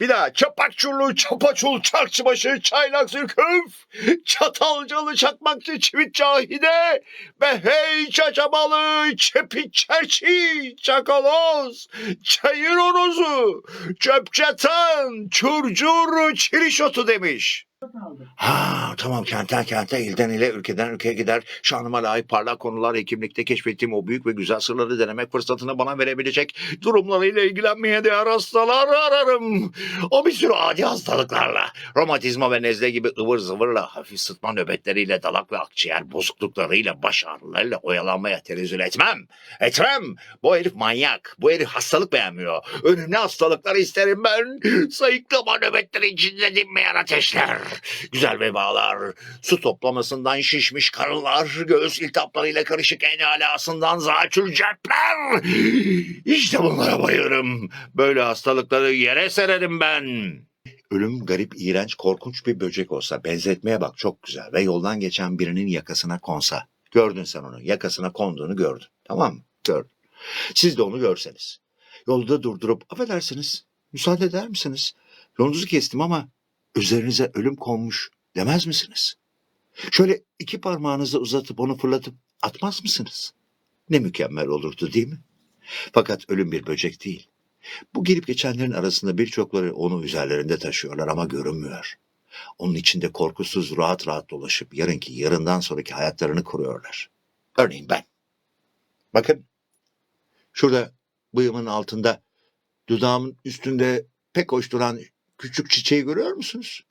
Bir daha çapakçurlu, çapaçul, çarşıbaşı, çaylak zülküf, çatalcalı, çakmakçı, çivit cahide, behey, çaçabalı, çepi çerçi, çakaloz, çayır onozu, çöpçatan, çurcur, çirişotu demiş. Ha tamam kentten kente, ilden ile, ülkeden ülkeye gider. Şanıma layık parlak konular hekimlikte keşfettiğim o büyük ve güzel sırları denemek fırsatını bana verebilecek durumlarıyla ilgilenmeye değer hastalar ararım. O bir sürü adi hastalıklarla, romatizma ve nezle gibi ıvır zıvırla, hafif sıtma nöbetleriyle, dalak ve akciğer bozukluklarıyla, baş ağrılarıyla oyalanmaya tenezzül etmem. Etmem. Bu herif manyak. Bu herif hastalık beğenmiyor. Önemli hastalıklar isterim ben. Sayıklama nöbetleri içinde dinmeyen ateşler. Güzel vebalar. Su toplamasından şişmiş karınlar. Göğüs iltihaplarıyla karışık en alasından zatül cepler. İşte bunlara bayılırım. Böyle hastalıkları yere sererim ben. Ölüm garip, iğrenç, korkunç bir böcek olsa benzetmeye bak çok güzel ve yoldan geçen birinin yakasına konsa. Gördün sen onu yakasına konduğunu gördün. Tamam mı? Gördün. Siz de onu görseniz. Yolda durdurup affedersiniz müsaade eder misiniz? Yolunuzu kestim ama üzerinize ölüm konmuş demez misiniz? Şöyle iki parmağınızı uzatıp onu fırlatıp atmaz mısınız? Ne mükemmel olurdu değil mi? Fakat ölüm bir böcek değil. Bu gelip geçenlerin arasında birçokları onu üzerlerinde taşıyorlar ama görünmüyor. Onun içinde korkusuz rahat rahat dolaşıp yarınki yarından sonraki hayatlarını kuruyorlar. Örneğin ben. Bakın şurada bıyığımın altında dudağımın üstünde pek hoş duran küçük çiçeği görüyor musunuz?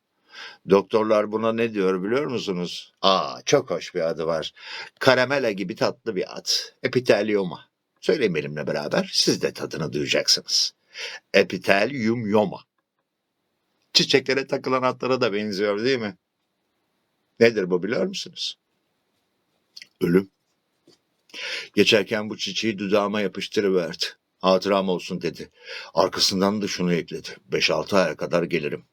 Doktorlar buna ne diyor biliyor musunuz? Aa çok hoş bir adı var. Karamela gibi tatlı bir ad. Epitelioma. Söyleyin benimle beraber siz de tadını duyacaksınız. Epitelium yoma. Çiçeklere takılan atlara da benziyor değil mi? Nedir bu biliyor musunuz? Ölüm. Geçerken bu çiçeği dudağıma yapıştırıverdi. Hatıram olsun dedi. Arkasından da şunu ekledi. 5-6 aya kadar gelirim.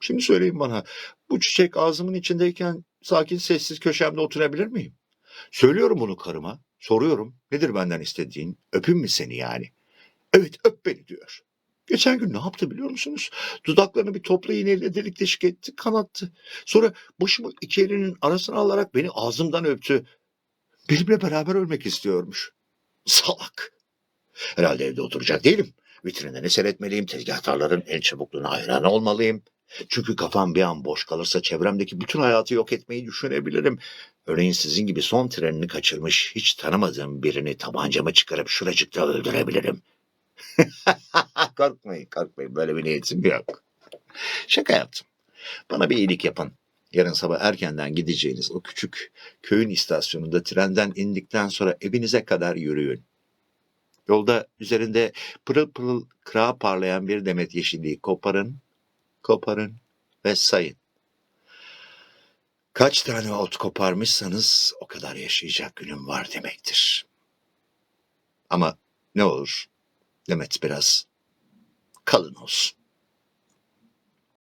Şimdi söyleyin bana bu çiçek ağzımın içindeyken sakin sessiz köşemde oturabilir miyim? Söylüyorum bunu karıma. Soruyorum. Nedir benden istediğin? Öpeyim mi seni yani? Evet öp beni diyor. Geçen gün ne yaptı biliyor musunuz? Dudaklarını bir toplu iğneyle delik deşik etti, kanattı. Sonra başımı iki elinin arasına alarak beni ağzımdan öptü. Benimle beraber ölmek istiyormuş. Salak. Herhalde evde oturacak değilim. Vitrinden ne seyretmeliyim, tezgahtarların el çabukluğuna hayran olmalıyım. Çünkü kafam bir an boş kalırsa çevremdeki bütün hayatı yok etmeyi düşünebilirim. Örneğin sizin gibi son trenini kaçırmış, hiç tanımadığım birini tabancamı çıkarıp şuracıkta öldürebilirim. korkmayın, korkmayın. Böyle bir niyetim yok. Şaka yaptım. Bana bir iyilik yapın. Yarın sabah erkenden gideceğiniz o küçük köyün istasyonunda trenden indikten sonra evinize kadar yürüyün. Yolda üzerinde pırıl pırıl kıra parlayan bir demet yeşilliği koparın, koparın ve sayın. Kaç tane ot koparmışsanız o kadar yaşayacak günüm var demektir. Ama ne olur Demet biraz kalın olsun.